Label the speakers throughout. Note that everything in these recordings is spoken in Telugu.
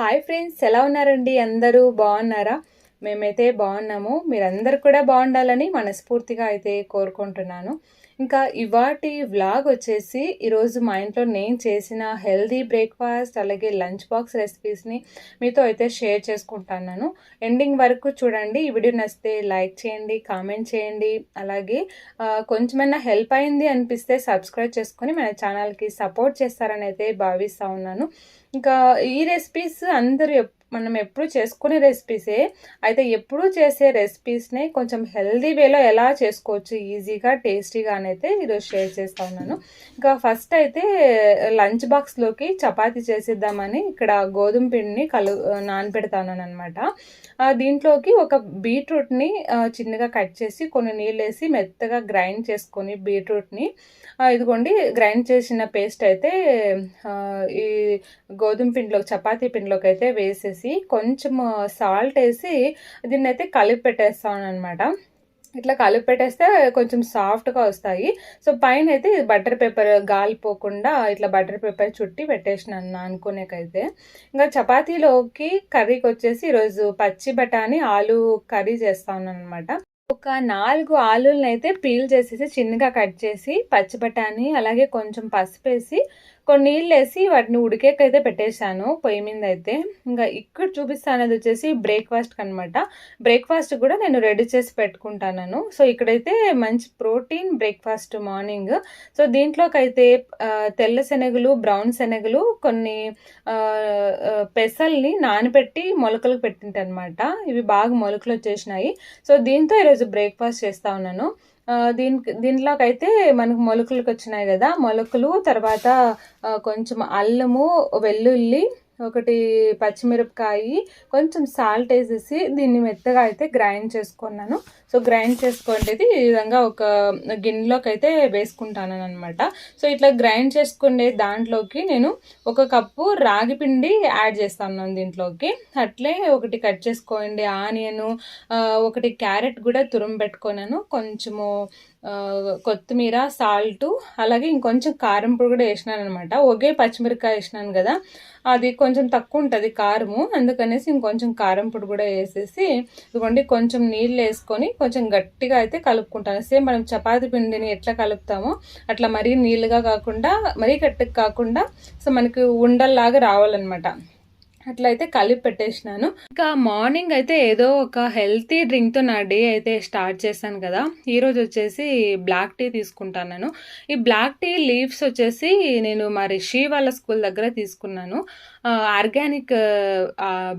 Speaker 1: హాయ్ ఫ్రెండ్స్ ఎలా ఉన్నారండి? అందరూ బాగున్నారా? మేమైతే బాగున్నాము. మీరందరూ కూడా బాగుండాలని మనస్ఫూర్తిగా అయితే కోరుకుంటున్నాను. ఇంకా ఇవాటి వ్లాగ్ వచ్చేసి ఈరోజు మా ఇంట్లో నేను చేసిన హెల్దీ బ్రేక్ఫాస్ట్ అలాగే లంచ్ బాక్స్ రెసిపీస్ని మీతో అయితే షేర్ చేసుకుంటున్నాను. ఎండింగ్ వరకు చూడండి. ఈ వీడియో నచ్చితే లైక్ చేయండి కామెంట్ చేయండి. అలాగే కొంచెమైనా హెల్ప్ అయింది అనిపిస్తే సబ్స్క్రైబ్ చేసుకొని మన ఛానల్కి సపోర్ట్ చేస్తారని అయితే భావిస్తూ ఉన్నాను. ఇంకా ఈ రెసిపీస్ అందరూ మనం ఎప్పుడు చేసుకునే రెసిపీసే అయితే ఎప్పుడు చేసే రెసిపీస్ని కొంచెం హెల్దీ వేలో ఎలా చేసుకోవచ్చు ఈజీగా టేస్టీగా అయితే ఈరోజు షేర్ చేస్తా ఉన్నాను. ఇంకా ఫస్ట్ అయితే లంచ్ బాక్స్లోకి చపాతీ చేసిద్దామని ఇక్కడ గోధుమ పిండిని కలు నానబెడతాను అనమాట దీంట్లోకి ఒక బీట్రూట్ని చిన్నగా కట్ చేసి కొన్ని నీళ్ళు వేసి మెత్తగా గ్రైండ్ చేసుకొని బీట్రూట్ని ఇదిగోండి గ్రైండ్ చేసిన పేస్ట్ అయితే ఈ గోధుమ పిండిలోకి చపాతీ పిండిలోకి అయితే వేసేసి కొంచెం సాల్ట్ వేసి దీన్ని అయితే కలిపి పెట్టేస్తాను అనమాట ఇట్లా కలిపి పెట్టేస్తే కొంచెం సాఫ్ట్గా వస్తాయి. సో పైన అయితే బటర్ పేపర్ గాలిపోకుండా ఇట్లా బటర్ పేపర్ చుట్టి పెట్టేసినాను అనుకునేకైతే. ఇంకా చపాతీలోకి కర్రీకి వచ్చేసి ఈరోజు పచ్చి బఠానీ ఆలు కర్రీ చేస్తాను అనమాట ఒక నాలుగు ఆలులను అయితే పీల్ చేసేసి చిన్నగా కట్ చేసి పచ్చి బఠానీ అలాగే కొంచెం పసుపు వేసి కొన్ని నీళ్ళు వేసి వాటిని ఉడికేకైతే పెట్టేశాను పొయ్యి మీద అయితే. ఇంకా ఇక్కడ చూపిస్తానది వచ్చేసి బ్రేక్ఫాస్ట్ అనమాట బ్రేక్ఫాస్ట్ కూడా నేను రెడీ చేసి పెట్టుకుంటాను సో ఇక్కడైతే మంచి ప్రోటీన్ బ్రేక్ఫాస్ట్ మార్నింగ్ సో దీంట్లోకైతే తెల్ల శనగలు బ్రౌన్ శనగలు కొన్ని పెసల్ని నానబెట్టి మొలకలు పెట్టింటనమాట. ఇవి బాగా మొలకలు వచ్చేసినాయి. సో దీంతో ఈరోజు బ్రేక్ఫాస్ట్ చేస్తా ఉన్నాను. దీనికి దీంట్లోకి అయితే మనకు మొలకలకు వచ్చినాయి కదా. మొలకలు తర్వాత కొంచెం అల్లము వెల్లుల్లి ఒకటి పచ్చిమిరపకాయి కొంచెం సాల్ట్ వేసేసి దీన్ని మెత్తగా అయితే గ్రైండ్ చేసుకున్నాను. సో గ్రైండ్ చేసుకునేది ఈ విధంగా ఒక గిన్నెలోకి అయితే వేసుకుంటాను అనమాట సో ఇట్లా గ్రైండ్ చేసుకునే దాంట్లోకి నేను ఒక కప్పు రాగి పిండి యాడ్ చేస్తాను దీంట్లోకి. అట్లే ఒకటి కట్ చేసుకోండి ఆనియను ఒకటి క్యారెట్ కూడా తురుము పెట్టుకున్నాను. కొంచెము కొత్తిమీర సాల్ట్ అలాగే ఇంకొంచెం కారం పొడి కూడా వేసినాను అనమాట ఒకే పచ్చిమిరకాయ వేసినాను కదా అది కొంచెం తక్కువ ఉంటుంది కారము. అందుకనేసి ఇంకొంచెం కారం పొడి కూడా వేసేసి ఇదిగోండి కొంచెం నీళ్ళు వేసుకొని కొంచెం గట్టిగా అయితే కలుపుకుంటాను. సేమ్ మనం చపాతి పిండిని ఎట్లా కలుపుతామో అట్లా మరీ నీళ్ళుగా కాకుండా మరీ గట్టిగా కాకుండా సో మనకి ఉండల్లాగా రావాలన్నమాట. అట్లయితే కలిపి పెట్టేసినాను. ఇంకా మార్నింగ్ అయితే ఏదో ఒక హెల్తీ డ్రింక్తో నా డే అయితే స్టార్ట్ చేశాను కదా. ఈరోజు వచ్చేసి బ్లాక్ టీ తీసుకుంటాను ఈ బ్లాక్ టీ లీవ్స్ వచ్చేసి నేను మా రిషి వాళ్ళ స్కూల్ దగ్గర తీసుకున్నాను. ఆర్గానిక్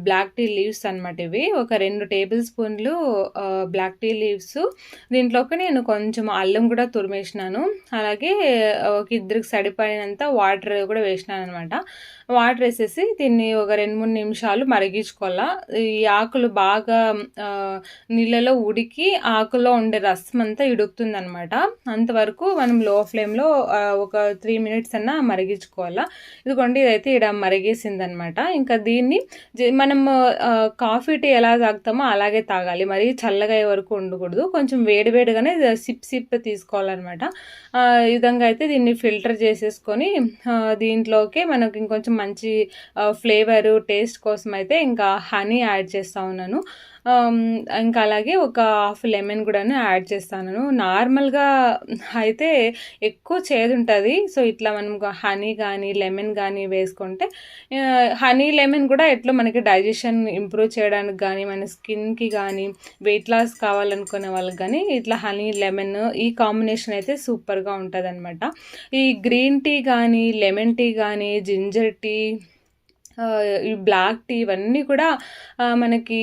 Speaker 1: బ్లాక్ టీ లీవ్స్ అనమాట ఇవి. ఒక రెండు టేబుల్ స్పూన్లు బ్లాక్ టీ లీవ్స్. దీంట్లోకి నేను కొంచెం అల్లం కూడా తురిమేసినాను. అలాగే ఒక ఇద్దరికి సరిపోయినంత వాటర్ కూడా వేసినాను అనమాట వాటర్ వేసేసి దీన్ని ఒక రెండు మూడు నిమిషాలు మరిగించుకోవాలా. ఈ ఆకులు బాగా నీళ్ళలో ఉడికి ఆకులో ఉండే రసం అంతా ఇడుకుతుంది అనమాట అంతవరకు మనం లో ఫ్లేమ్లో ఒక త్రీ మినిట్స్ అన్నా మరిగించుకోవాలా. ఇదిగోండి ఇదైతే ఇక్కడ మరిగేసింది అనమాట ఇంకా దీన్ని జ- మనం కాఫీ టీ ఎలా తాగుతామో అలాగే తాగాలి. మరి చల్లగా అయ్యే వరకు ఉండకూడదు. కొంచెం వేడివేడిగానే సిప్ సిప్ తీసుకోవాలన్నమాట. ఈ విధంగా అయితే దీన్ని ఫిల్టర్ చేసేసుకొని దీంట్లోకి మనకి ఇంకొంచెం మంచి ఫ్లేవర్ టేస్ట్ కోసం అయితే ఇంకా హనీ యాడ్ చేస్తా ఉన్నాను. ఇంకా అలాగే ఒక హాఫ్ లెమన్ కూడాను యాడ్ చేస్తాను. నార్మల్గా అయితే ఎక్కువ చేదు ఉంటుంది సో ఇట్లా మనం హనీ కానీ లెమన్ కానీ వేసుకుంటే హనీ లెమన్ కూడా ఎట్లా మనకి డైజెషన్ ఇంప్రూవ్ చేయడానికి కానీ మన స్కిన్కి కానీ వెయిట్ లాస్ కావాలనుకునే వాళ్ళకి కానీ ఇట్లా హనీ లెమన్ ఈ కాంబినేషన్ అయితే సూపర్గా ఉంటుంది ఈ గ్రీన్ టీ కానీ లెమన్ టీ కానీ జింజర్ టీ ఈ బ్లాక్ టీ ఇవన్నీ కూడా మనకి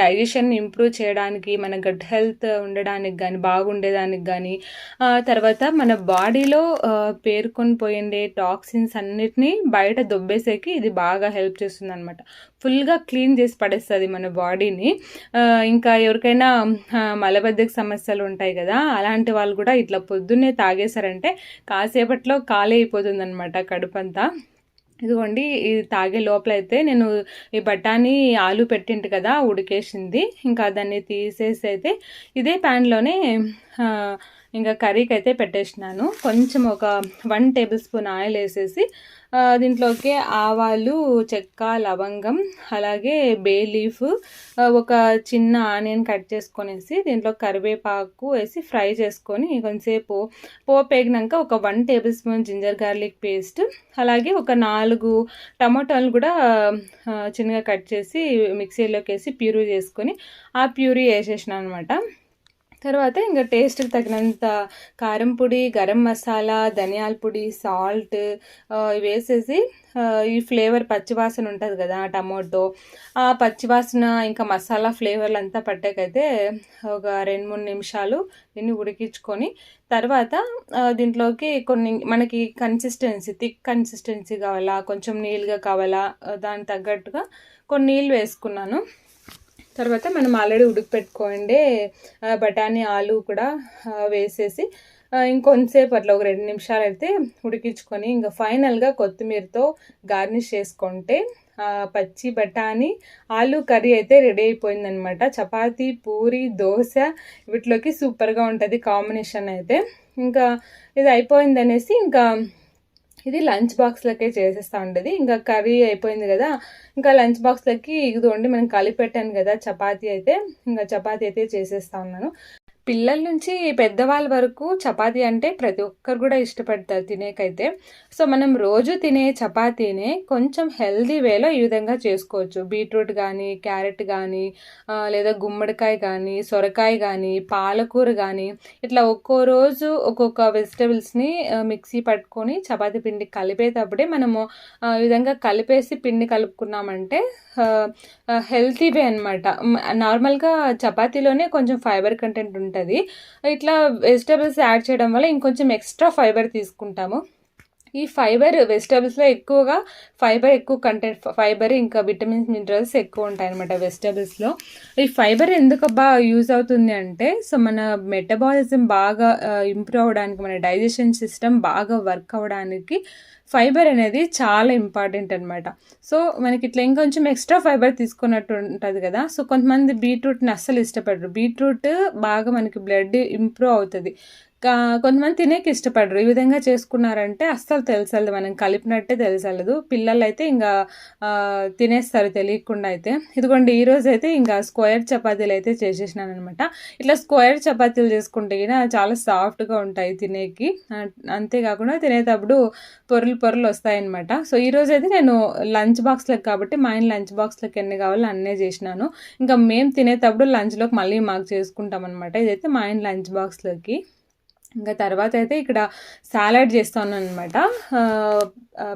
Speaker 1: డైజెషన్ ఇంప్రూవ్ చేయడానికి మన గట్ హెల్త్ ఉండడానికి కానీ బాగుండేదానికి కానీ తర్వాత మన బాడీలో పేర్కొని పోయిండే టాక్సిన్స్ అన్నిటినీ బయట దొబ్బేసేకి ఇది బాగా హెల్ప్ చేస్తుంది అనమాట ఫుల్గా క్లీన్ చేసి పడేస్తుంది మన బాడీని. ఇంకా ఎవరికైనా మలబద్ధక సమస్యలు ఉంటాయి కదా అలాంటి వాళ్ళు కూడా ఇట్లా పొద్దున్నే తాగేశారంటే కాసేపట్లో ఖాళీ అయిపోతుంది అనమాట కడుపంతా. ఇదిగోండి ఇది తాగే లోపల అయితే నేను ఈ బఠానీ ఆలు పెట్టింటి కదా ఉడికేసింది. ఇంకా దాన్ని తీసేసి అయితే ఇదే ప్యాన్లోనే ఇంకా కర్రీకి అయితే పెట్టేసినాను. కొంచెం ఒక వన్ టేబుల్ స్పూన్ ఆయిల్ వేసేసి దీంట్లోకి ఆవాలు చెక్క లవంగం అలాగే బే లీఫ్ ఒక చిన్న ఆనియన్ కట్ చేసుకొనేసి దీంట్లో కరివేపాకు వేసి ఫ్రై చేసుకొని కొంచెంసేపు పోపు వేగినాక ఒక one tablespoon ginger garlic paste అలాగే ఒక నాలుగు టమాటాలు కూడా చిన్నగా కట్ చేసి మిక్సీలోకి వేసి ప్యూరీ చేసుకొని ఆ ప్యూరీ వేసేసిన అనమాట తర్వాత ఇంకా టేస్ట్కి తగినంత కారం పొడి గరం మసాలా ధనియాల పొడి సాల్ట్ ఇవి వేసేసి ఈ ఫ్లేవర్ పచ్చివాసన ఉంటుంది కదా టమాటో ఆ పచ్చివాసన ఇంకా మసాలా ఫ్లేవర్లు అంతా పట్టాకైతే ఒక రెండు మూడు నిమిషాలు దీన్ని ఉడికించుకొని తర్వాత దీంట్లోకి కొన్ని మనకి కన్సిస్టెన్సీ థిక్ కన్సిస్టెన్సీ కావాలా కొంచెం నీళ్ళుగా కావాలా దానికి తగ్గట్టుగా కొన్ని నీళ్ళు వేసుకున్నాను. తర్వాత మనం ఆల్రెడీ ఉడికిపెట్టుకోండి బఠానీ ఆలు కూడా వేసేసి ఇంకొంతసేపు అట్లా ఒక రెండు నిమిషాలు అయితే ఉడికించుకొని ఇంకా ఫైనల్గా కొత్తిమీరతో గార్నిష్ చేసుకుంటే పచ్చి బఠానీ ఆలు కర్రీ అయితే రెడీ అయిపోయిందనమాట చపాతి పూరి దోశ వీటిలోకి సూపర్గా ఉంటుంది కాంబినేషన్ అయితే. ఇంకా ఇది అయిపోయిందనేసి ఇంకా ఇది లంచ్ బాక్స్లకే చేసేస్తా ఉండేది ఇంకా కర్రీ అయిపోయింది కదా ఇంకా లంచ్ బాక్స్లకి ఇదిగోండి మనం కలిపెట్టాను కదా చపాతీ అయితే. ఇంకా చపాతీ అయితే చేసేస్తా ఉన్నాను. పిల్లల నుంచి పెద్దవాళ్ళ వరకు చపాతీ అంటే ప్రతి ఒక్కరు కూడా ఇష్టపడతారు తినేకైతే. సో మనం రోజు తినే చపాతీనే కొంచెం హెల్దీ వేలో ఈ విధంగా చేసుకోవచ్చు. బీట్రూట్ కానీ క్యారెట్ కానీ లేదా గుమ్మడికాయ కానీ సొరకాయ కానీ పాలకూర కానీ ఇట్లా ఒక్కో రోజు ఒక్కొక్క వెజిటబుల్స్ని మిక్సీ పట్టుకొని చపాతీ పిండి కలిపేటప్పుడే మనము ఈ విధంగా కలిపేసి పిండి కలుపుకున్నామంటే హెల్తీ వే అనమాట నార్మల్గా చపాతీలోనే కొంచెం ఫైబర్ కంటెంట్ ఉంటుంది. ఇట్లా వెజిటబుల్స్ యాడ్ చేయడం వల్ల ఇంకొంచెం ఎక్స్ట్రా ఫైబర్ తీసుకుంటాము. ఈ ఫైబర్ వెజిటబుల్స్లో ఎక్కువగా ఫైబర్ ఎక్కువ కంటెంట్ ఫైబర్ ఇంకా విటమిన్స్ మినరల్స్ ఎక్కువ ఉంటాయి అనమాట వెజిటబుల్స్లో ఈ ఫైబర్ ఎందుకు బాగా యూజ్ అవుతుంది అంటే సో మన మెటబాలిజం బాగా uh, ఇంప్రూవ్ అవ్వడానికి మన డైజెషన్ సిస్టమ్ బాగా వర్క్ అవ్వడానికి ఫైబర్ అనేది చాలా ఇంపార్టెంట్ అనమాట సో మనకి ఇట్లా ఇంకొంచెం ఎక్స్ట్రా ఫైబర్ తీసుకున్నట్టు ఉంటుంది కదా. సో కొంతమంది బీట్రూట్ని అస్సలు ఇష్టపడరు. బీట్రూట్ బాగా మనకి బ్లడ్ ఇంప్రూవ్ అవుతుంది. కొంతమంది తినేకి ఇష్టపడరు. ఈ విధంగా చేసుకున్నారంటే అస్సలు తెలిసలేదు. మనం కలిపినట్టే తెలిసలేదు. పిల్లలు అయితే ఇంకా తినేస్తారు తెలియకుండా అయితే. ఇదిగోండి ఈరోజు అయితే ఇంకా స్క్వేర్ చపాతీలు అయితే చేసేసినాను అనమాట ఇట్లా స్క్వేర్ చపాతీలు చేసుకుంటే చాలా సాఫ్ట్గా ఉంటాయి తినేకి. అంతేకాకుండా తినేటప్పుడు పొరలు పొరలు వస్తాయన్నమాట సో ఈ అయితే నేను లంచ్ బాక్స్లకు కాబట్టి మా ఆయన లంచ్ బాక్స్లకు ఎన్ని కావాలో అన్నే చేసినాను. ఇంకా మేము తినేటప్పుడు లంచ్లోకి మళ్ళీ మాకు చేసుకుంటాం అనమాట ఇదైతే మా ఆయన లంచ్ బాక్స్లోకి. ఇంకా తర్వాత అయితే ఇక్కడ సాలడ్ చేస్తాను అనమాట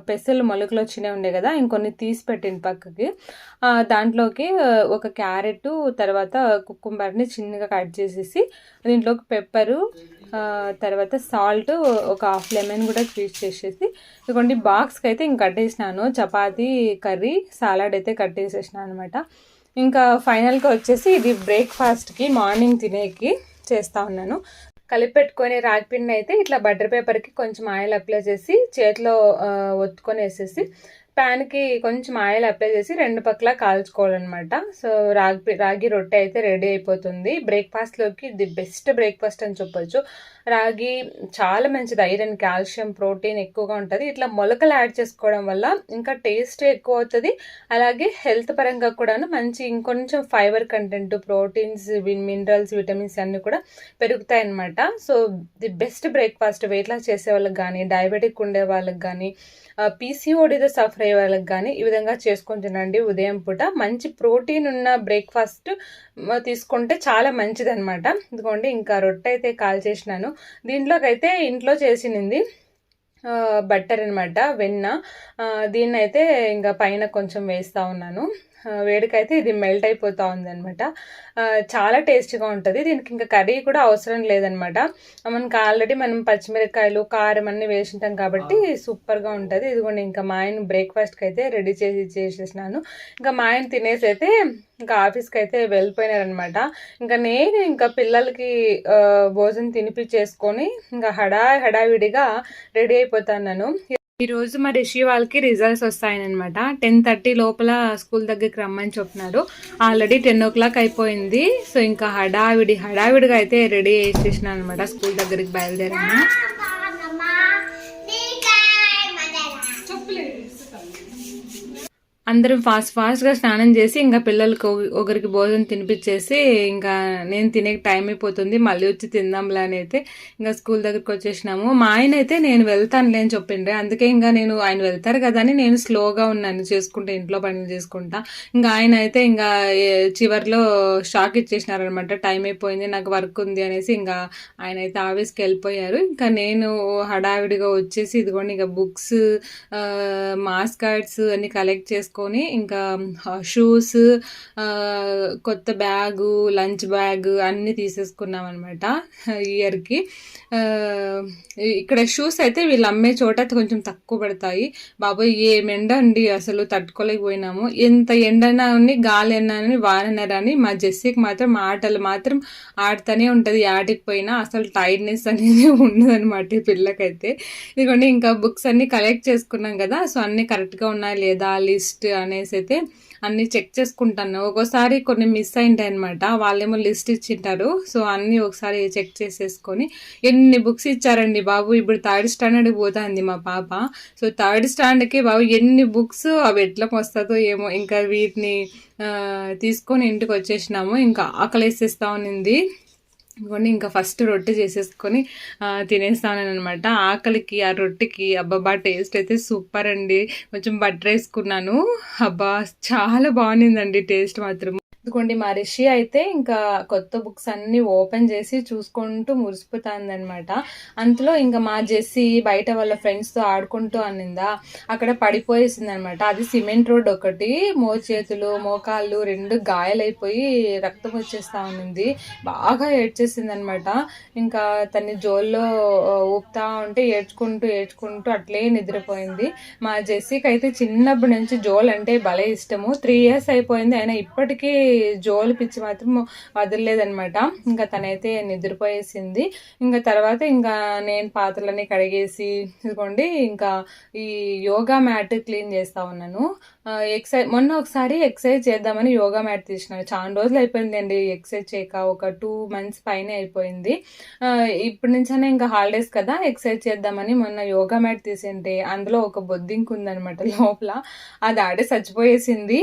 Speaker 1: పెసలు మొలకలు వచ్చినాయి ఉండే కదా ఇంకొన్ని తీసి పెట్టింది పక్కకి. దాంట్లోకి ఒక క్యారెట్ తర్వాత కుక్కుంబర్ని చిన్నగా కట్ చేసేసి దీంట్లోకి పెప్పరు తర్వాత సాల్ట్ ఒక హాఫ్ లెమన్ కూడా స్క్వీజ్ చేసేసి ఇదిగోండి బాక్స్కి అయితే ఇంక కట్టేసినాను. చపాతీ కర్రీ సాలడ్ అయితే కట్టేసేసినాను అనమాట ఇంకా ఫైనల్గా వచ్చేసి ఇది బ్రేక్ఫాస్ట్కి మార్నింగ్ తినేకి చేస్తా ఉన్నాను. కలిపెట్టుకొని రాగిపిండి అయితే ఇట్లా బటర్ పేపర్కి కొంచెం ఆయిల్ అప్లై చేసి చేతిలో ఒత్తుకొని వేసేసి ప్యాన్కి కొంచెం ఆయిల్ అప్లై చేసి రెండు పక్కల కాల్చుకోవాలన్నమాట. సో రాగి రాగి రొట్టె అయితే రెడీ అయిపోతుంది. బ్రేక్ఫాస్ట్లోకి ది బెస్ట్ బ్రేక్ఫాస్ట్ అని చెప్పొచ్చు. రాగి చాలా మంచిది. ఐరన్ కాల్షియం ప్రోటీన్ ఎక్కువగా ఉంటుంది. ఇట్లా మొలకలు యాడ్ చేసుకోవడం వల్ల ఇంకా టేస్ట్ ఎక్కువ అవుతుంది. అలాగే హెల్త్ పరంగా కూడాను మంచి ఇంకొంచెం fibre content proteins minerals vitamins అన్నీ కూడా పెరుగుతాయి అన్నమాట so the best breakfast weight loss చేసే వాళ్ళకి కానీ డయాబెటిక్ ఉండే వాళ్ళకి కానీ పీసీఓడితో సఫర్ అయ్యే వాళ్ళకి కానీ ఈ విధంగా చేసుకొని తినండి. ఉదయం పూట మంచి ప్రోటీన్ ఉన్న బ్రేక్ఫాస్ట్ తీసుకుంటే చాలా మంచిది అనమాట ఇదిగోండి ఇంకా రొట్టె అయితే కాల్ చేసినాను. ఇంట్లో చేసినది బట్టర్ అనమాట వెన్న. దీన్నైతే ఇంకా పైన కొంచెం వేస్తూ ఉన్నాను. వేడికైతే ఇది మెల్ట్ అయిపోతూ ఉందన్నమాట. ఆ, చాలా టేస్టీగా ఉంటుంది. దీనికి ఇంకా కర్రీ కూడా అవసరం లేదనమాట మనకి ఆల్రెడీ మనం పచ్చిమిరపకాయలు కారం అన్నీ వేసింటాం కాబట్టి సూపర్గా ఉంటుంది. ఇదిగోండి ఇంకా మా ఆయన బ్రేక్ఫాస్ట్కి అయితే రెడీ చేసి చేసేసినాను ఇంకా మా ఆయన తినేసి అయితే ఇంకా ఆఫీస్కి అయితే వెళ్ళిపోయినారనమాట ఇంకా నేను ఇంకా పిల్లలకి భోజనం తినిపించేసుకొని ఇంకా హడా హడావిడిగా రెడీ అయిపోతాను ఈరోజు మా రిషి వాళ్ళకి రిజల్ట్స్ వస్తాయనమాట. టెన్ థర్టీ లోపల స్కూల్ దగ్గరికి రమ్మని చెప్పినారు. ఆల్రెడీ టెన్ ఓ క్లాక్ అయిపోయింది. సో ఇంకా హడావిడి హడావిడిగా అయితే రెడీ చేసేసిన అనమాట స్కూల్ దగ్గరికి బయలుదేరాను అందరం ఫాస్ట్ ఫాస్ట్గా స్నానం చేసి ఇంకా పిల్లలకు ఒకరికి భోజనం తినిపించేసి ఇంకా నేను తినే టైం అయిపోతుంది. మళ్ళీ వచ్చి తిందాంలే అని అయితే ఇంకా స్కూల్ దగ్గరికి వచ్చేసినాము. మా ఆయన అయితే నేను వెళ్తానులే అని చెప్పిండ్రే. అందుకే ఇంకా నేను ఆయన వెళ్తారు కదా అని నేను స్లోగా ఉన్నాను. చేసుకుంటా ఇంట్లో పనులు చేసుకుంటా. ఇంకా ఆయన అయితే ఇంకా చివరిలో చివర్లో షాక్ ఇచ్చేసినారనమాట. టైం అయిపోయింది నాకు వర్క్ ఉంది అనేసి ఇంకా ఆయన అయితే ఆఫీస్కి వెళ్ళిపోయారు. ఇంకా నేను హడావిడిగా వచ్చేసి ఇదిగోండి ఇంకా బుక్స్ మాస్ కార్డ్స్ అన్ని కలెక్ట్ చేసుకో చేసుకొని ఇంకా షూస్ కొత్త బ్యాగు లంచ్ బ్యాగ్ అన్నీ తీసేసుకున్నాం అనమాట ఇయర్కి. ఇక్కడ షూస్ అయితే వీళ్ళు అమ్మే చోట కొంచెం తక్కువ పడతాయి. బాబోయ్ ఏం ఎండ అండి అసలు తట్టుకోలేకపోయినాము. ఎంత ఎండనా అని గాలి అని వాననరని మా జెస్సీకి మాత్రం ఆటలు మాత్రం ఆడుతూనే ఉంటుంది. ఆటికి పోయినా అసలు టైర్డ్నెస్ అనేది ఉండదనమాట ఈ పిల్లకైతే. ఇదిగోండి ఇంకా బుక్స్ అన్ని కలెక్ట్ చేసుకున్నాం కదా సో అన్నీ కరెక్ట్గా ఉన్నాయా లేదా లిస్ట్ అనేసి అయితే అన్నీ చెక్ చేసుకుంటాను. ఒక్కోసారి కొన్ని మిస్ అయింటాయి అనమాట వాళ్ళేమో లిస్ట్ ఇచ్చింటారు. సో అన్నీ ఒకసారి చెక్ చేసేసుకొని ఎన్ని బుక్స్ ఇచ్చారండి బాబు? ఇప్పుడు థర్డ్ స్టాండర్డ్కి పోతుంది మా పాప. సో థర్డ్ స్టాండర్డ్కి బాబు ఎన్ని బుక్స్ అవి ఎట్లా వస్తుందో ఏమో ఇంకా వీటిని తీసుకొని ఇంటికి వచ్చేసినాము. ఇంకా ఆకలేసేస్తా ఉన్నింది ఇదిగోండి ఇంకా ఫస్ట్ రొట్టె చేసేసుకొని తినేస్తాను అనమాట ఆకలికి ఆ రొట్టెకి అబ్బాబా టేస్ట్ అయితే సూపర్ అండి. కొంచెం బటర్ వేసుకున్నాను. అబ్బా చాలా బాగుండిందండి టేస్ట్ మాత్రం. ఇదిగోండి మా రిషి అయితే ఇంకా కొత్త బుక్స్ అన్ని ఓపెన్ చేసి చూసుకుంటూ మురిసిపోతుందనమాట అంతలో ఇంకా మా జెస్సీ బయట వాళ్ళ ఫ్రెండ్స్తో ఆడుకుంటూ అనిందా అక్కడ పడిపోయేసింది అనమాట అది సిమెంట్ రోడ్ ఒకటి మో చేతులు మోకాళ్ళు రెండు గాయాలైపోయి రక్తం వచ్చేస్తా ఉన్నింది. బాగా ఏడ్చేసింది అనమాట ఇంకా తన్ని జోల్లో ఊపుతా ఉంటే ఏడ్చుకుంటూ ఏడ్చుకుంటూ అట్లే నిద్రపోయింది. మా జెస్సీకి అయితే చిన్నప్పటి నుంచి జోల్ అంటే భలే ఇష్టము. త్రీ ఇయర్స్ అయిపోయింది అయినా ఇప్పటికీ జోల్ పిచ్చి మాత్రం వదలలేదనమాట ఇంకా తనైతే నిద్రపోయేసింది. ఇంకా తర్వాత ఇంకా నేను పాత్రలన్నీ కడిగేసి ఇదిగోండి ఇంకా ఈ యోగా మ్యాట్ క్లీన్ చేస్తా ఉన్నాను. ఎక్సైజ్ మొన్న ఒకసారి ఎక్సర్సైజ్ చేద్దామని యోగా మ్యాట్ తీసినాను. చాలా రోజులు అయిపోయిందండి ఎక్సర్సైజ్ చేయక ఒక టూ మంత్స్ పైన అయిపోయింది. ఇప్పటి నుంచైనా ఇంకా హాలిడేస్ కదా ఎక్సర్సైజ్ చేద్దామని మొన్న యోగా మ్యాట్ తీసింటే అందులో ఒక బొద్దింకు ఉందనమాట లోపల. అది ఆడే చచ్చిపోయేసింది.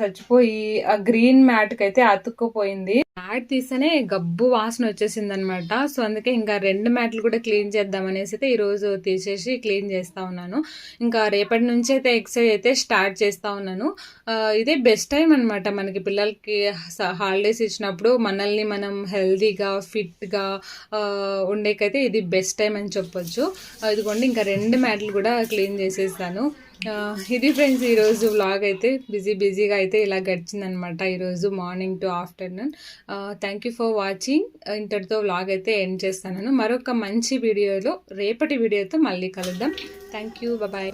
Speaker 1: చచ్చిపోయి ఆ గ్రీన్ మ్యాట్కి అయితే అతుక్కుపోయింది. మ్యాట్ తీస్తేనే గబ్బు వాసన వచ్చేసింది అనమాట సో అందుకే ఇంకా రెండు మ్యాట్లు కూడా క్లీన్ చేద్దాం అనేసి అయితే ఈరోజు తీసేసి క్లీన్ చేస్తూ ఉన్నాను. ఇంకా రేపటి నుంచి అయితే ఎక్సర్సైజ్ అయితే స్టార్ట్ చేస్తూ ఉన్నాను. ఇదే బెస్ట్ టైం అనమాట మనకి పిల్లలకి హాలిడేస్ ఇచ్చినప్పుడు మనల్ని మనం హెల్దీగా ఫిట్గా ఉండేకైతే ఇది బెస్ట్ టైం అని చెప్పొచ్చు. ఆ, ఇదిగోండి ఇంకా రెండు మ్యాట్లు కూడా క్లీన్ చేసేస్తాను ఇది ఫ్రెండ్స్ ఈరోజు వ్లాగ్ అయితే బిజీ బిజీగా అయితే ఇలా గడిచిందనమాట ఈరోజు morning to afternoon thank you for watching ఇంతటితో వ్లాగ్ అయితే ఎండ్ చేస్తాను. మరొక మంచి వీడియోలో రేపటి వీడియోతో మళ్ళీ కలుద్దాం. Thank you bye